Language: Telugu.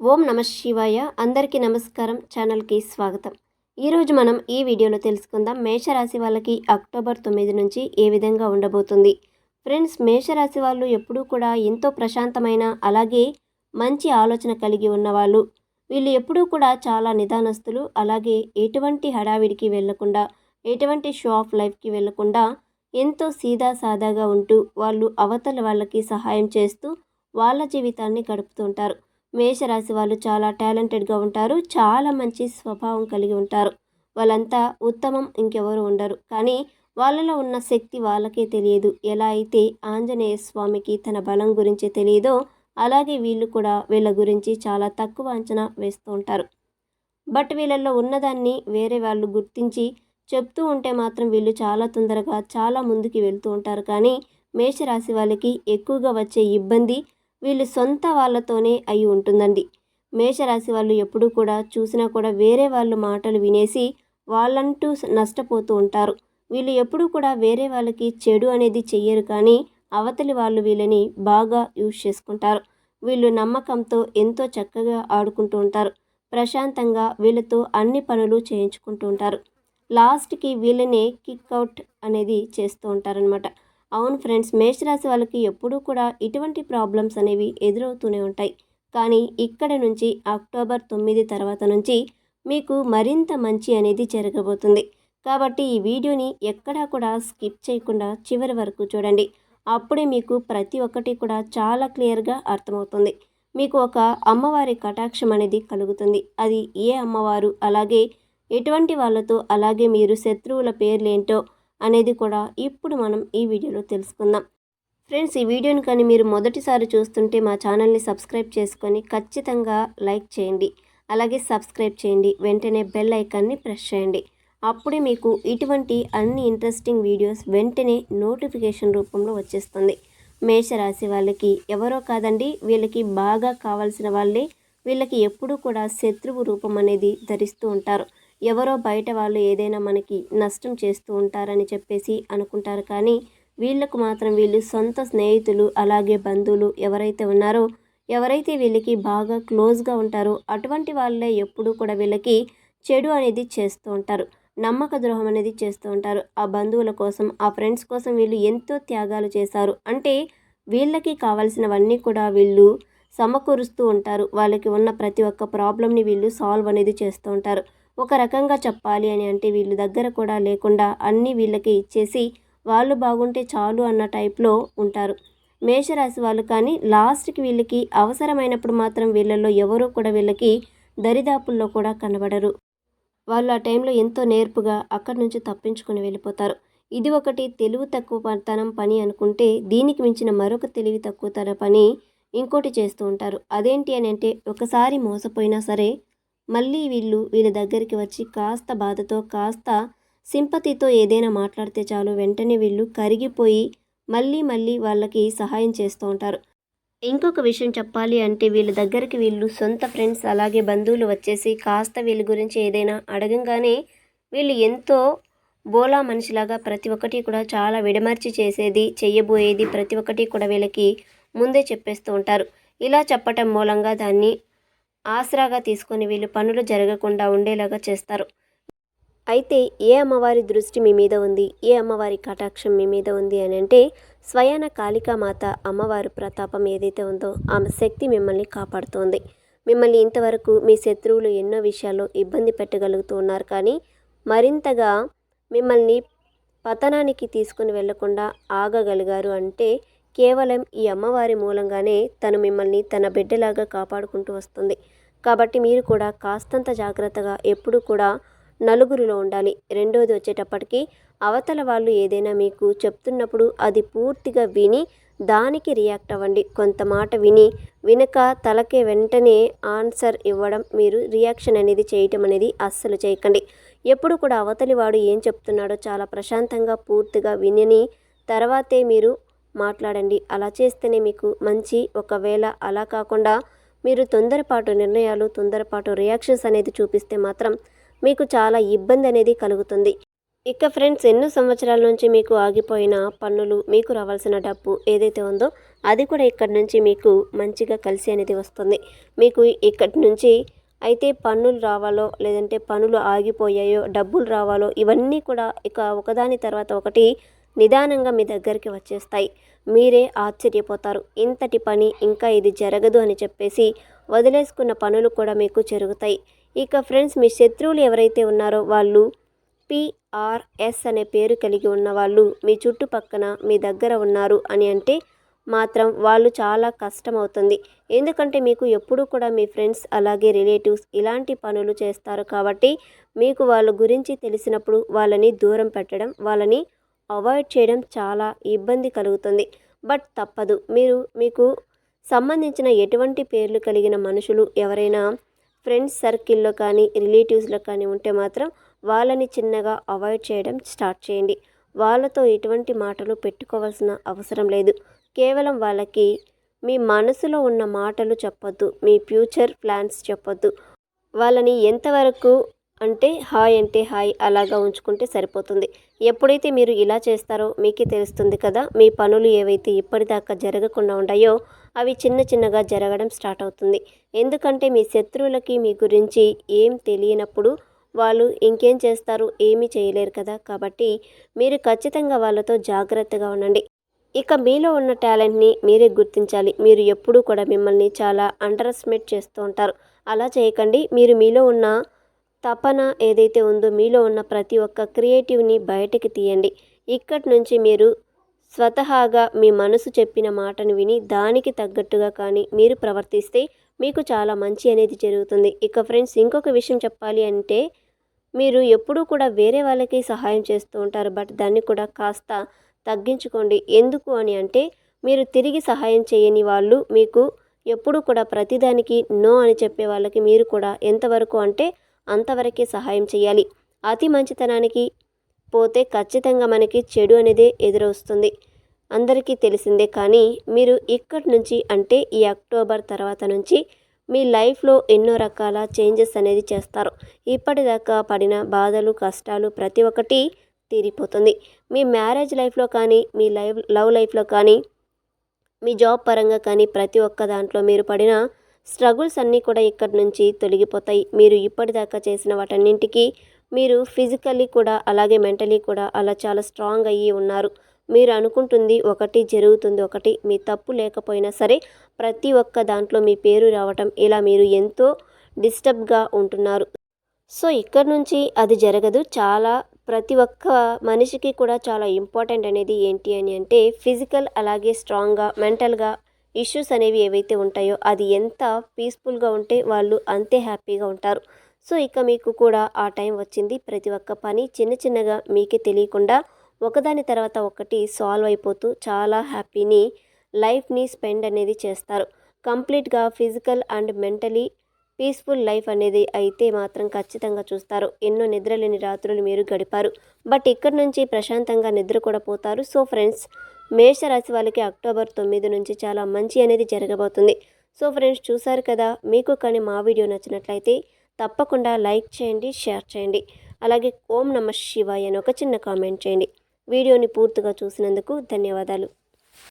ఓం నమ శివాయ. అందరికీ నమస్కారం. ఛానల్కి స్వాగతం. ఈరోజు మనం ఈ వీడియోలో తెలుసుకుందాం మేషరాశి వాళ్ళకి అక్టోబర్ తొమ్మిది నుంచి ఏ విధంగా ఉండబోతుంది. ఫ్రెండ్స్ మేషరాశి వాళ్ళు ఎప్పుడూ కూడా ఎంతో ప్రశాంతమైన అలాగే మంచి ఆలోచన కలిగి ఉన్నవాళ్ళు. వీళ్ళు ఎప్పుడూ కూడా చాలా నిదానస్తులు అలాగే ఎటువంటి హడావిడికి వెళ్ళకుండా ఎటువంటి షో ఆఫ్ లైఫ్కి వెళ్ళకుండా ఎంతో సీదా సాదాగా ఉంటూ వాళ్ళు అవతల వాళ్ళకి సహాయం చేస్తూ వాళ్ళ జీవితాన్ని గడుపుతుంటారు మేషరాశి వాళ్ళు చాలా టాలెంటెడ్గా ఉంటారు చాలా మంచి స్వభావం కలిగి ఉంటారు. వాళ్ళంతా ఉత్తమం ఇంకెవరు ఉండరు. కానీ వాళ్ళలో ఉన్న శక్తి వాళ్ళకే తెలియదు. ఎలా అయితే ఆంజనేయ స్వామికి తన బలం గురించి తెలియదో అలాగే వీళ్ళు కూడా వీళ్ళ గురించి చాలా తక్కువ అంచనా వేస్తూ ఉంటారు. బట్ వీళ్ళల్లో ఉన్నదాన్ని వేరే వాళ్ళు గుర్తించి చెప్తూ ఉంటే మాత్రం వీళ్ళు చాలా తొందరగా చాలా ముందుకు వెళ్తూ ఉంటారు. కానీ మేషరాశి వాళ్ళకి ఎక్కువగా వచ్చే ఇబ్బంది వీళ్ళు సొంత వాళ్ళతోనే అయి ఉంటుందండి. మేషరాశి వాళ్ళు ఎప్పుడూ కూడా చూసినా కూడా వేరే వాళ్ళు మాటలు వినేసి వాళ్ళంటూ నష్టపోతూ ఉంటారు. వీళ్ళు ఎప్పుడూ కూడా వేరే వాళ్ళకి చెడు అనేది చెయ్యరు కానీ అవతలి వాళ్ళు వీళ్ళని బాగా యూజ్ చేసుకుంటారు. వీళ్ళు నమ్మకంతో ఎంతో చక్కగా ఆడుకుంటూ ఉంటారు. ప్రశాంతంగా వీళ్ళతో అన్ని పనులు చేయించుకుంటూ ఉంటారు. లాస్ట్కి వీళ్ళనే కిక్ అవుట్ అనేది చేస్తూ ఉంటారనమాట అవును ఫ్రెండ్స్ మేషరాశి వాళ్ళకి ఎప్పుడూ కూడా ఇటువంటి ప్రాబ్లమ్స్ అనేవి ఎదురవుతూనే ఉంటాయి. కానీ ఇక్కడ నుంచి అక్టోబర్ తొమ్మిది తర్వాత నుంచి మీకు మరింత మంచి అనేది జరగబోతుంది. కాబట్టి ఈ వీడియోని ఎక్కడా కూడా స్కిప్ చేయకుండా చివరి వరకు చూడండి. అప్పుడే మీకు ప్రతి ఒక్కటి కూడా చాలా క్లియర్గా అర్థమవుతుంది. మీకు ఒక అమ్మవారి కటాక్షం అనేది కలుగుతుంది. అది ఏ అమ్మవారు అలాగే ఎటువంటి వాళ్ళతో అలాగే మీరు శత్రువుల పేర్లేంటో అనేది కూడా ఇప్పుడు మనం ఈ వీడియోలో తెలుసుకుందాం. ఫ్రెండ్స్ ఈ వీడియోని కానీ మీరు మొదటిసారి చూస్తుంటే మా ఛానల్ని సబ్స్క్రైబ్ చేసుకొని ఖచ్చితంగా లైక్ చేయండి. అలాగే సబ్స్క్రైబ్ చేయండి. వెంటనే బెల్ ఐకాన్ని ప్రెస్ చేయండి. అప్పుడే మీకు ఇటువంటి అన్ని ఇంట్రెస్టింగ్ వీడియోస్ వెంటనే నోటిఫికేషన్ రూపంలో వచ్చేస్తుంది. మేషరాశి వాళ్ళకి ఎవరో కాదండి వీళ్ళకి బాగా కావాల్సిన వాళ్ళే వీళ్ళకి ఎప్పుడూ కూడా శత్రువు రూపం అనేది ధరిస్తూ ఉంటారు. ఎవరో బయట వాళ్ళు ఏదైనా మనకి నష్టం చేస్తూ ఉంటారని చెప్పేసి అనుకుంటారు. కానీ వీళ్ళకు మాత్రం వీళ్ళు సొంత స్నేహితులు అలాగే బంధువులు ఎవరైతే ఉన్నారో ఎవరైతే వీళ్ళకి బాగా క్లోజ్గా ఉంటారో అటువంటి వాళ్ళే ఎప్పుడూ కూడా వీళ్ళకి చెడు అనేది చేస్తూ ఉంటారు. నమ్మక ద్రోహం అనేది చేస్తూ ఉంటారు. ఆ బంధువుల కోసం ఆ ఫ్రెండ్స్ కోసం వీళ్ళు ఎంతో త్యాగాలు చేశారు. అంటే వీళ్ళకి కావాల్సినవన్నీ కూడా వీళ్ళు సమకూరుస్తూ ఉంటారు. వాళ్ళకి ఉన్న ప్రతి ఒక్క ప్రాబ్లమ్ని వీళ్ళు సాల్వ్ అనేది చేస్తూ ఉంటారు. ఒక రకంగా చెప్పాలి అని అంటే వీళ్ళు దగ్గర కూడా లేకుండా అన్నీ వీళ్ళకి ఇచ్చేసి వాళ్ళు బాగుంటే చాలు అన్న టైప్లో ఉంటారు. మేషరాశి వాళ్ళు కానీ లాస్ట్కి వీళ్ళకి అవసరమైనప్పుడు మాత్రం వీళ్ళల్లో ఎవరూ కూడా వీళ్ళకి దరిదాపుల్లో కూడా కనబడరు. వాళ్ళు ఆ టైంలో ఎంతో నేర్పుగా అక్కడి నుంచి తప్పించుకుని వెళ్ళిపోతారు. ఇది ఒకటి తెలివి తక్కువ తనం పని అనుకుంటే దీనికి మించిన మరొక తెలివి తక్కువ తన పని ఇంకోటి చేస్తూ ఉంటారు. అదేంటి అని అంటే ఒకసారి మోసపోయినా సరే మళ్ళీ వీళ్ళు వీళ్ళ దగ్గరికి వచ్చి కాస్త బాధతో కాస్త సింపతితో ఏదైనా మాట్లాడితే చాలు. వెంటనే వీళ్ళు కరిగిపోయి మళ్ళీ మళ్ళీ వాళ్ళకి సహాయం చేస్తూ ఉంటారు. ఇంకొక విషయం చెప్పాలి అంటే వీళ్ళ దగ్గరికి వీళ్ళు సొంత ఫ్రెండ్స్ అలాగే బంధువులు వచ్చేసి కాస్త వీళ్ళ గురించి ఏదైనా అడగంగానే వీళ్ళు ఎంతో బోలా మనిషిలాగా ప్రతి ఒక్కటి కూడా చాలా విడమర్చి చేసేది చెయ్యబోయేది ప్రతి ఒక్కటి కూడా వీళ్ళకి ముందే చెప్పేస్తూ ఉంటారు. ఇలా చెప్పటం మూలంగా దాన్ని ఆసరాగా తీసుకొని వీళ్ళు పనులు జరగకుండా ఉండేలాగా చేస్తారు. అయితే ఏ అమ్మవారి దృష్టి మీ మీద ఉంది? ఏ అమ్మవారి కటాక్షం మీ మీద ఉంది అని అంటే స్వయాన కాళికామాత అమ్మవారు ప్రతాపం ఏదైతే ఉందో ఆమె శక్తి మిమ్మల్ని కాపాడుతోంది. మిమ్మల్ని ఇంతవరకు మీ శత్రువులు ఎన్నో విషయాల్లో ఇబ్బంది పెట్టగలుగుతూ ఉన్నారు కానీ మరింతగా మిమ్మల్ని పతనానికి తీసుకుని వెళ్ళకుండా ఆగగలిగారు అంటే కేవలం ఈ అమ్మవారి మూలంగానే తను మిమ్మల్ని తన బిడ్డలాగా కాపాడుకుంటూ వస్తుంది. కాబట్టి మీరు కూడా కాస్తంత జాగ్రత్తగా ఎప్పుడు కూడా నలుగురిలో ఉండాలి. రెండోది వచ్చేటప్పటికి అవతల వాళ్ళు ఏదైనా మీకు చెప్తున్నప్పుడు అది పూర్తిగా విని దానికి రియాక్ట్ అవ్వండి. కొంత మాట విని వినక తలకే వెంటనే ఆన్సర్ ఇవ్వడం మీరు రియాక్షన్ అనేది చేయటం అనేది అస్సలు చేయకండి. ఎప్పుడు కూడా అవతలి వాడు ఏం చెప్తున్నాడో చాలా ప్రశాంతంగా పూర్తిగా వినని తర్వాతే మీరు మాట్లాడండి. అలా చేస్తేనే మీకు మంచి. ఒకవేళ అలా కాకుండా మీరు తొందరపాటు నిర్ణయాలు తొందరపాటు రియాక్షన్స్ అనేది చూపిస్తే మాత్రం మీకు చాలా ఇబ్బంది అనేది కలుగుతుంది. ఇక ఫ్రెండ్స్ ఎన్నో సంవత్సరాల నుంచి మీకు ఆగిపోయిన పన్నులు మీకు రావాల్సిన డబ్బు ఏదైతే ఉందో అది కూడా ఇక్కడి నుంచి మీకు మంచిగా కలిసి అనేది వస్తుంది. మీకు ఇక్కడి నుంచి అయితే పన్నులు రావాలో లేదంటే పనులు ఆగిపోయాయో డబ్బులు రావాలో ఇవన్నీ కూడా ఇక ఒకదాని తర్వాత ఒకటి నిదానంగా మీ దగ్గరికి వచ్చేస్తాయి. మీరే ఆశ్చర్యపోతారు. ఇంతటి పని ఇంకా ఇది జరగదు అని చెప్పేసి వదిలేసుకున్న పనులు కూడా మీకు జరుగుతాయి. ఇక ఫ్రెండ్స్ మీ శత్రువులు ఎవరైతే ఉన్నారో వాళ్ళు పిఆర్ఎస్ అనే పేరు కలిగి ఉన్న వాళ్ళు మీ చుట్టుపక్కన మీ దగ్గర ఉన్నారు అని అంటే మాత్రం వాళ్ళు చాలా కష్టం అవుతుంది ఎందుకంటే మీకు ఎప్పుడూ కూడా మీ ఫ్రెండ్స్ అలాగే రిలేటివ్స్ ఇలాంటి పనులు చేస్తారు కాబట్టి మీకు వాళ్ళ గురించి తెలిసినప్పుడు వాళ్ళని దూరం పెట్టడం వాళ్ళని అవాయిడ్ చేయడం చాలా ఇబ్బంది కలుగుతుంది. బట్ తప్పదు. మీరు మీకు సంబంధించిన ఎటువంటి పేర్లు కలిగిన మనుషులు ఎవరైనా ఫ్రెండ్స్ సర్కిల్లో కానీ రిలేటివ్స్లో కానీ ఉంటే మాత్రం వాళ్ళని చిన్నగా అవాయిడ్ చేయడం స్టార్ట్ చేయండి. వాళ్ళతో ఎటువంటి మాటలు పెట్టుకోవాల్సిన అవసరం లేదు. కేవలం వాళ్ళకి మీ మనసులో ఉన్న మాటలు చెప్పొద్దు. మీ ఫ్యూచర్ ప్లాన్స్ చెప్పొద్దు. వాళ్ళని ఎంతవరకు అంటే హాయ్ అంటే హాయ్ అలాగా ఉంచుకుంటే సరిపోతుంది. ఎప్పుడైతే మీరు ఇలా చేస్తారో మీకే తెలుస్తుంది కదా మీ పనులు ఏవైతే ఇప్పటిదాకా జరగకుండా ఉన్నాయో అవి చిన్న చిన్నగా జరగడం స్టార్ట్ అవుతుంది. ఎందుకంటే మీ శత్రువులకి మీ గురించి ఏం తెలియనప్పుడు వాళ్ళు ఇంకేం చేస్తారు ఏమీ చేయలేరు కదా. కాబట్టి మీరు ఖచ్చితంగా వాళ్ళతో జాగ్రత్తగా ఉండండి. ఇక మీలో ఉన్న టాలెంట్ని మీరే గుర్తించాలి. మీరు ఎప్పుడూ కూడా మిమ్మల్ని చాలా అండర్ ఎస్టిమేట్ చేస్తూ ఉంటారు. అలా చేయకండి. మీరు మీలో ఉన్న తపన ఏదైతే ఉందో మీలో ఉన్న ప్రతి ఒక్క క్రియేటివ్ని బయటకి తీయండి. ఇక్కడి నుంచి మీరు స్వతహాగా మీ మనసు చెప్పిన మాటను విని దానికి తగ్గట్టుగా కానీ మీరు ప్రవర్తిస్తే మీకు చాలా మంచి అనేది జరుగుతుంది. ఇక ఫ్రెండ్స్ ఇంకొక విషయం చెప్పాలి అంటే మీరు ఎప్పుడూ కూడా వేరే వాళ్ళకి సహాయం చేస్తూ ఉంటారు. బట్ దాన్ని కూడా కాస్త తగ్గించుకోండి. ఎందుకు అని అంటే మీరు తిరిగి సహాయం చేయని వాళ్ళు మీకు ఎప్పుడు కూడా ప్రతిదానికి నో అని చెప్పే వాళ్ళకి మీరు కూడా ఎంతవరకు అంటే అంతవరకే సహాయం చేయాలి. అతి మంచితనానికి పోతే ఖచ్చితంగా మనకి చెడు అనేది ఎదురొస్తుంది. అందరికీ తెలిసిందే కానీ మీరు ఇక్కడి నుంచి అంటే ఈ అక్టోబర్ తర్వాత నుంచి మీ లైఫ్లో ఎన్నో రకాల చేంజెస్ అనేది చేస్తారు. ఇప్పటిదాకా పడిన బాధలు కష్టాలు ప్రతి ఒక్కటి తీరిపోతుంది. మీ మ్యారేజ్ లైఫ్లో కానీ మీ లైవ్ లవ్ లైఫ్లో కానీ మీ జాబ్ పరంగా కానీ ప్రతి ఒక్క దాంట్లో మీరు పడిన స్ట్రగుల్స్ అన్నీ కూడా ఇక్కడి నుంచి తొలగిపోతాయి. మీరు ఇప్పటిదాకా చేసిన వాటన్నింటికి మీరు ఫిజికల్లీ కూడా అలాగే మెంటలీ కూడా అలా చాలా స్ట్రాంగ్ అయ్యి ఉన్నారు. మీరు అనుకుంటుంది ఒకటి జరుగుతుంది ఒకటి మీ తప్పు లేకపోయినా సరే ప్రతి ఒక్క దాంట్లో మీ పేరు రావటం ఇలా మీరు ఎంతో డిస్టర్బ్గా ఉంటున్నారు. సో ఇక్కడ నుంచి అది జరగదు. చాలా ప్రతి ఒక్క మనిషికి కూడా చాలా ఇంపార్టెంట్ అనేది ఏంటి అని అంటే ఫిజికల్ అలాగే స్ట్రాంగ్గా మెంటల్గా ఇష్యూస్ అనేవి ఏవైతే ఉంటాయో అది ఎంత పీస్ఫుల్గా ఉంటే వాళ్ళు అంతే హ్యాపీగా ఉంటారు. సో ఇక మీకు కూడా ఆ టైం వచ్చింది. ప్రతి ఒక్క పని చిన్న చిన్నగా మీకే తెలియకుండా ఒకదాని తర్వాత ఒకటి సాల్వ్ అయిపోతూ చాలా హ్యాపీని లైఫ్ని స్పెండ్ అనేది చేస్తారు. కంప్లీట్గా physical and mentally peaceful life అనేది అయితే మాత్రం ఖచ్చితంగా చూస్తారు. ఎన్నో నిద్రలేని రాత్రులు మీరు గడిపారు. బట్ ఇక్కడ నుంచి ప్రశాంతంగా నిద్ర కూడా పోతారు. సో ఫ్రెండ్స్ మేషరాశి వాళ్ళకి అక్టోబర్ తొమ్మిది నుంచి చాలా మంచి అనేది జరగబోతుంది. సో ఫ్రెండ్స్ చూసారు కదా? మీకు కానీ మా వీడియో నచ్చినట్లయితే తప్పకుండా లైక్ చేయండి షేర్ చేయండి. అలాగే ఓం నమ శివాయ అని ఒక చిన్న కామెంట్ చేయండి. వీడియోని పూర్తిగా చూసినందుకు ధన్యవాదాలు.